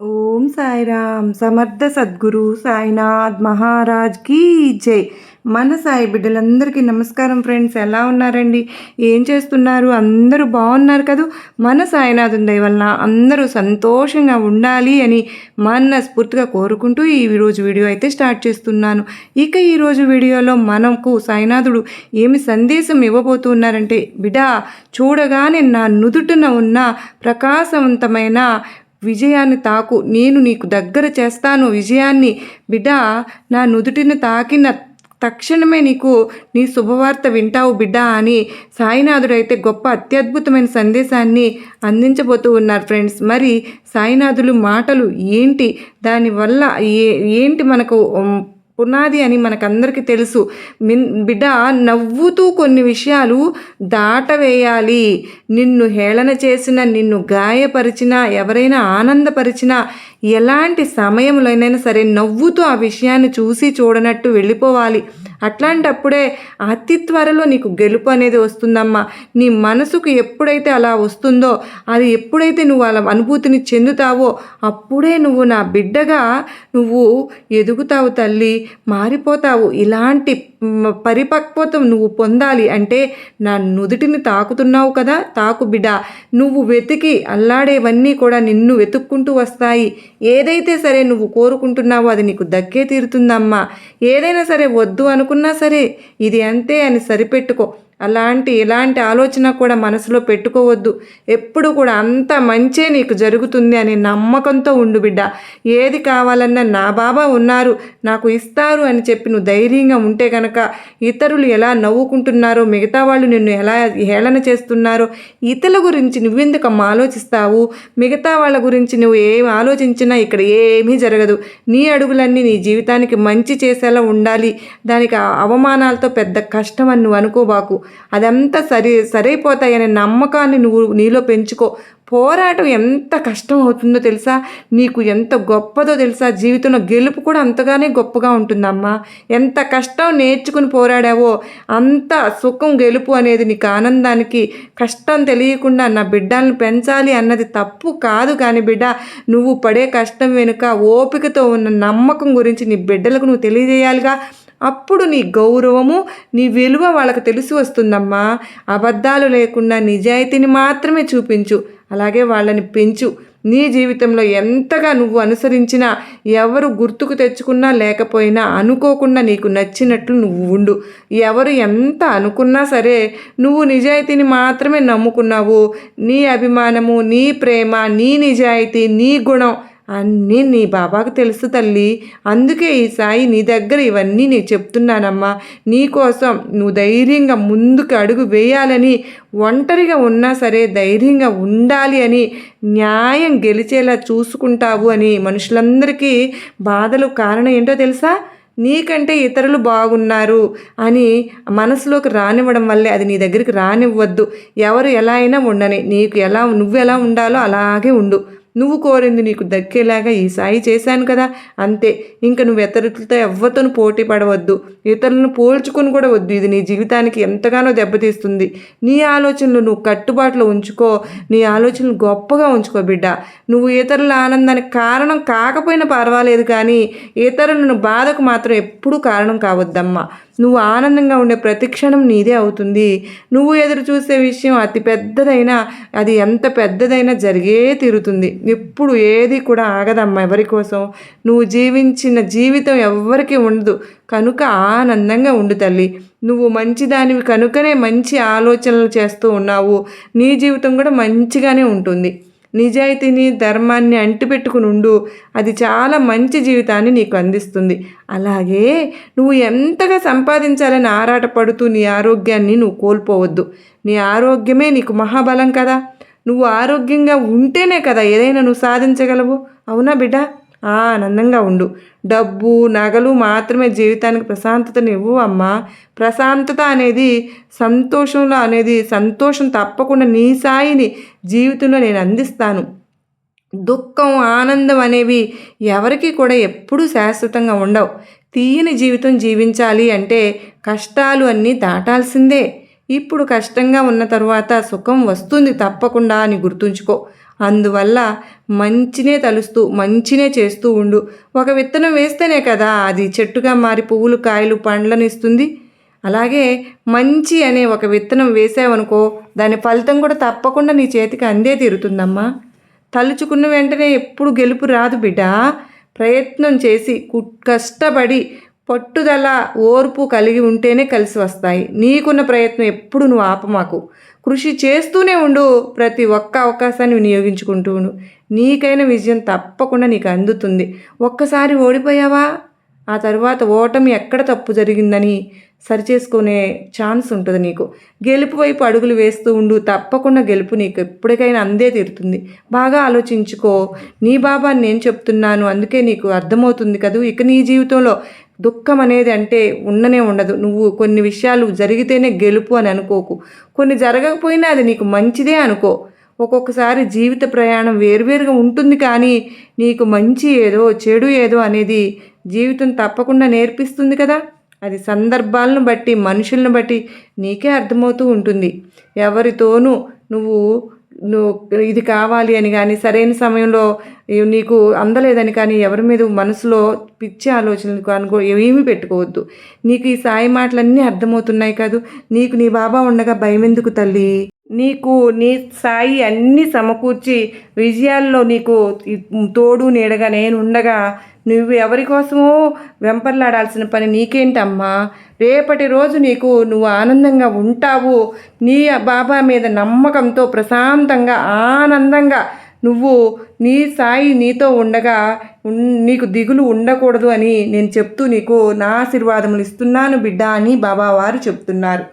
ఓం సాయిరామ్. సమర్థ సద్గురు సాయినాథ్ మహారాజ్ కీ జై. మన సాయి బిడ్డలందరికీ నమస్కారం ఫ్రెండ్స్. ఎలా ఉన్నారండి? ఏం చేస్తున్నారు? అందరూ బాగున్నారు కదూ? మన సాయినాథం దయ వలన అందరూ సంతోషంగా ఉండాలి అని మనస్ఫూర్తిగా కోరుకుంటూ ఈ రోజు వీడియో అయితే స్టార్ట్ చేస్తున్నాను. ఇక ఈరోజు వీడియోలో మనకు సాయినాథుడు ఏమి సందేశం ఇవ్వబోతున్నారంటే బిడా చూడగానే నా నుదుటిన ఉన్న ప్రకాశవంతమైన విజయాన్ని తాకు. నేను నీకు దగ్గర చేస్తాను. విజయాన్ని బిడ్డ నా నుదుటిని తాకిన తక్షణమే నీకు నీ శుభవార్త వింటావు బిడ్డ అని సాయినాథుడైతే గొప్ప అత్యద్భుతమైన సందేశాన్ని అందించబోతూ ఉన్నారు ఫ్రెండ్స్. మరి సాయినాథులు మాటలు ఏంటి? దానివల్ల ఏ ఏంటి మనకు పునాది అని మనకందరికీ తెలుసు. మిన్ బిడ్డ నవ్వుతూ కొన్ని విషయాలు దాటవేయాలి. నిన్ను హేళన చేసిన నిన్ను గాయపరిచిన ఎవరైనా ఆనందపరిచిన ఎలాంటి సమయంలోనైనా సరే నవ్వుతూ ఆ విషయాన్ని చూసి చూడనట్టు వెళ్ళిపోవాలి. అట్లాంటప్పుడే అతి త్వరలో నీకు గెలుపు అనేది వస్తుందమ్మా. నీ మనసుకు ఎప్పుడైతే అలా వస్తుందో అది ఎప్పుడైతే నువ్వు అలా అనుభూతిని చెందుతావో అప్పుడే నువ్వు నా బిడ్డగా నువ్వు ఎదుగుతావు తల్లి మారిపోతావు. ఇలాంటి పరిపక్వతం పరిపక్వత నువ్వు పొందాలి అంటే నా నుదుటిని తాకుతున్నావు కదా తాకు బిడ్డ. నువ్వు వెతికి అల్లాడేవన్నీ కూడా నిన్ను వెతుక్కుంటూ వస్తాయి. ఏదైతే సరే నువ్వు కోరుకుంటున్నావో అది నీకు దక్కే తీరుతుందమ్మా. ఏదైనా సరే వద్దు అను అనుకున్నా సరే ఇది అంతే అని సరిపెట్టుకో. అలాంటి ఇలాంటి ఆలోచన కూడా మనసులో పెట్టుకోవద్దు. ఎప్పుడు కూడా అంత మంచే నీకు జరుగుతుంది అనే నమ్మకంతో ఉండు బిడ్డ. ఏది కావాలన్నా నా బాబా ఉన్నారు నాకు ఇస్తారు అని చెప్పి నువ్వు ధైర్యంగా ఉంటే కనుక ఇతరులు ఎలా నవ్వుకుంటున్నారో మిగతా వాళ్ళు నిన్ను ఎలా హేళన చేస్తున్నారో ఇతరుల గురించి నువ్వెందుకు అమ్మ ఆలోచిస్తావు? మిగతా వాళ్ళ గురించి నువ్వు ఏం ఆలోచించినా ఇక్కడ ఏమీ జరగదు. నీ అడుగులన్నీ నీ జీవితానికి మంచి చేసేలా ఉండాలి. దానికి అవమానాలతో పెద్ద కష్టం అని నువ్వు అనుకోబాకు. అదంతా సరి సరైపోతాయనే నమ్మకాన్ని నువ్వు నీలో పెంచుకో. పోరాటం ఎంత కష్టం అవుతుందో తెలుసా? నీకు ఎంత గొప్పదో తెలుసా? జీవితంలో గెలుపు కూడా అంతగానే గొప్పగా ఉంటుందమ్మా. ఎంత కష్టం నేర్చుకుని పోరాడావో అంత సుఖం గెలుపు అనేది నీకు ఆనందానికి కష్టం తెలియకుండా నా బిడ్డలను పెంచాలి అన్నది తప్పు కాదు కానీ బిడ్డ నువ్వు పడే కష్టం వెనుక ఓపికతో ఉన్న నమ్మకం గురించి నీ బిడ్డలకు నువ్వు తెలియజేయాలిగా. అప్పుడు నీ గౌరవము నీ విలువ వాళ్ళకి తెలిసి వస్తుందమ్మా. అబద్ధాలు లేకుండా నిజాయితీని మాత్రమే చూపించు. అలాగే వాళ్ళని పెంచు. నీ జీవితంలో ఎంతగా నువ్వు అనుసరించినా ఎవరు గుర్తుకు తెచ్చుకున్నా లేకపోయినా అనుకోకుండా నీకు నచ్చినట్లు నువ్వు ఉండు. ఎవరు ఎంత అనుకున్నా సరే నువ్వు నిజాయితీని మాత్రమే నమ్ముకున్నావు. నీ అభిమానము నీ ప్రేమ నీ నిజాయితీ నీ గుణం అన్నీ నీ బాబాకు తెలుసు తల్లి. అందుకే ఈ సాయి నీ దగ్గర ఇవన్నీ నేను చెప్తున్నానమ్మా. నీకోసం నువ్వు ధైర్యంగా ముందుకు అడుగు వేయాలని ఒంటరిగా ఉన్నా సరే ధైర్యంగా ఉండాలి అని న్యాయం గెలిచేలా చూసుకుంటావు అని మనుషులందరికీ బాధలు కారణం ఏంటో తెలుసా? నీకంటే ఇతరులు బాగున్నారు అని మనసులోకి రానివ్వడం వల్లే అది నీ దగ్గరికి రానివ్వద్దు. ఎవరు ఎలా అయినా ఉండని నీకు ఎలా నువ్వు ఎలా ఉండాలో అలాగే ఉండు. నువ్వు కోరింది నీకు దక్కేలాగా ఈ సాయి చేశాను కదా అంతే. ఇంకా నువ్వు ఇతరులతో ఎవరితోనూ పోటీ పడవద్దు. ఇతరులను పోల్చుకొని కూడా వద్దు. ఇది నీ జీవితానికి ఎంతగానో దెబ్బతీస్తుంది. నీ ఆలోచనలు నువ్వు కట్టుబాటులో ఉంచుకో. నీ ఆలోచనలు గొప్పగా ఉంచుకో బిడ్డ. నువ్వు ఇతరుల ఆనందానికి కారణం కాకపోయినా పర్వాలేదు కానీ ఇతరులను బాధకు మాత్రం ఎప్పుడూ కారణం కావద్దమ్మా. నువ్వు ఆనందంగా ఉండే ప్రతి క్షణం నీదే అవుతుంది. నువ్వు ఎదురు చూసే విషయం అతి పెద్దదైనా అది ఎంత పెద్దదైనా జరిగే తీరుతుంది. ఎప్పుడు ఏది కూడా ఆగదమ్మా ఎవరి కోసం. నువ్వు జీవించిన జీవితం ఎవ్వరికీ ఉండదు. కనుక ఆనందంగా ఉండు తల్లి. నువ్వు మంచిదానివి కనుకనే మంచి ఆలోచనలు చేస్తూ ఉన్నావు. నీ జీవితం కూడా మంచిగానే ఉంటుంది. నిజాయితీని ధర్మాన్ని అంటిపెట్టుకుని ఉండు అది చాలా మంచి జీవితాన్ని నీకు అందిస్తుంది. అలాగే నువ్వు ఎంతగా సంపాదించాలని ఆరాటపడుతూ నీ ఆరోగ్యాన్ని నువ్వు కోల్పోవద్దు. నీ ఆరోగ్యమే నీకు మహాబలం కదా. నువ్వు ఆరోగ్యంగా ఉంటేనే కదా ఏదైనా నువ్వు సాధించగలవు. అవునా బిడ్డ? ఆనందంగా ఉండు. డబ్బు నగలు మాత్రమే జీవితానికి ప్రశాంతతనివ్వు అమ్మా. ప్రశాంతత అనేది సంతోషంలో అనేది సంతోషం తప్పకుండా నీ సాయిని జీవితంలో నేను అందిస్తాను. దుఃఖం ఆనందం అనేవి ఎవరికి కూడా ఎప్పుడూ శాశ్వతంగా ఉండవు. తీయని జీవితం జీవించాలి అంటే కష్టాలు అన్నీ దాటాల్సిందే. ఇప్పుడు కష్టంగా ఉన్న తరువాత సుఖం వస్తుంది తప్పకుండా అని గుర్తుంచుకో. అందువల్ల మంచినే తలుస్తూ మంచినే చేస్తూ ఉండు. ఒక విత్తనం వేస్తేనే కదా అది చెట్టుగా మారి పువ్వులు కాయలు పండ్లను ఇస్తుంది. అలాగే మంచి అనే ఒక విత్తనం వేసావనుకో దాని ఫలితం కూడా తప్పకుండా నీ చేతికి అందే తీరుతుందమ్మా. తలుచుకున్న వెంటనే ఎప్పుడు గెలుపు రాదు బిడ్డ. ప్రయత్నం చేసి కు- కష్టపడి పట్టుదల ఓర్పు కలిగి ఉంటేనే కలిసి వస్తాయి. నీకున్న ప్రయత్నం ఎప్పుడు నువ్వు ఆపమాకు. కృషి చేస్తూనే ఉండు. ప్రతి ఒక్క అవకాశాన్ని వినియోగించుకుంటూ ఉండు. నీకైన విజయం తప్పకుండా నీకు అందుతుంది. ఒక్కసారి ఓడిపోయావా? ఆ తర్వాత ఓటమి ఎక్కడ తప్పు జరిగిందని సరిచేసుకునే ఛాన్స్ ఉంటుంది నీకు. గెలుపు వైపు అడుగులు వేస్తూ ఉండు. తప్పకుండా గెలుపు నీకు ఎప్పటికైనా అందే తీరుతుంది. బాగా ఆలోచించుకో. నీ బాబా నేను చెప్తున్నాను. అందుకే నీకు అర్థమవుతుంది కదూ. ఇక నీ జీవితంలో దుఃఖం అనేది అంటే ఉండనే ఉండదు. నువ్వు కొన్ని విషయాలు జరిగితేనే గెలుపు అని అనుకోకు. కొన్ని జరగకపోయినా అది నీకు మంచిదే అనుకో. ఒక్కొక్కసారి జీవిత ప్రయాణం వేరువేరుగా ఉంటుంది కానీ నీకు మంచి ఏదో చెడు ఏదో అనేది జీవితం తప్పకుండా నేర్పిస్తుంది కదా. అది సందర్భాలను బట్టి మనుషులను బట్టి నీకే అర్థమవుతూ ఉంటుంది. ఎవరితోనూ నువ్వు నువ్వు ఇది కావాలి అని కానీ సరైన సమయంలో నీకు అందలేదని కానీ ఎవరి మీద మనసులో పిచ్చి ఆలోచనలు అనుకో ఏమీ పెట్టుకోవద్దు. నీకు ఈ సాయి మాటలన్నీ అర్థమవుతున్నాయి కాదు. నీకు నీ బాబా ఉండగా భయం ఎందుకు తల్లి? నీకు నీ సాయి అన్నీ సమకూర్చి విజయాల్లో నీకు తోడు నీడగా నేను ఉండగా నువ్వు ఎవరి కోసమో వెంపర్లాడాల్సిన పని నీకేంటమ్మా? రేపటి రోజు నీకు నువ్వు ఆనందంగా ఉంటావు. నీ బాబా మీద నమ్మకంతో ప్రశాంతంగా ఆనందంగా నువ్వు నీ సాయి నీతో ఉండగా నీకు దిగులు ఉండకూడదు అని నేను చెప్తూ నీకు నా ఆశీర్వాదములు ఇస్తున్నాను బిడ్డ అని బాబావారు చెప్తున్నారు.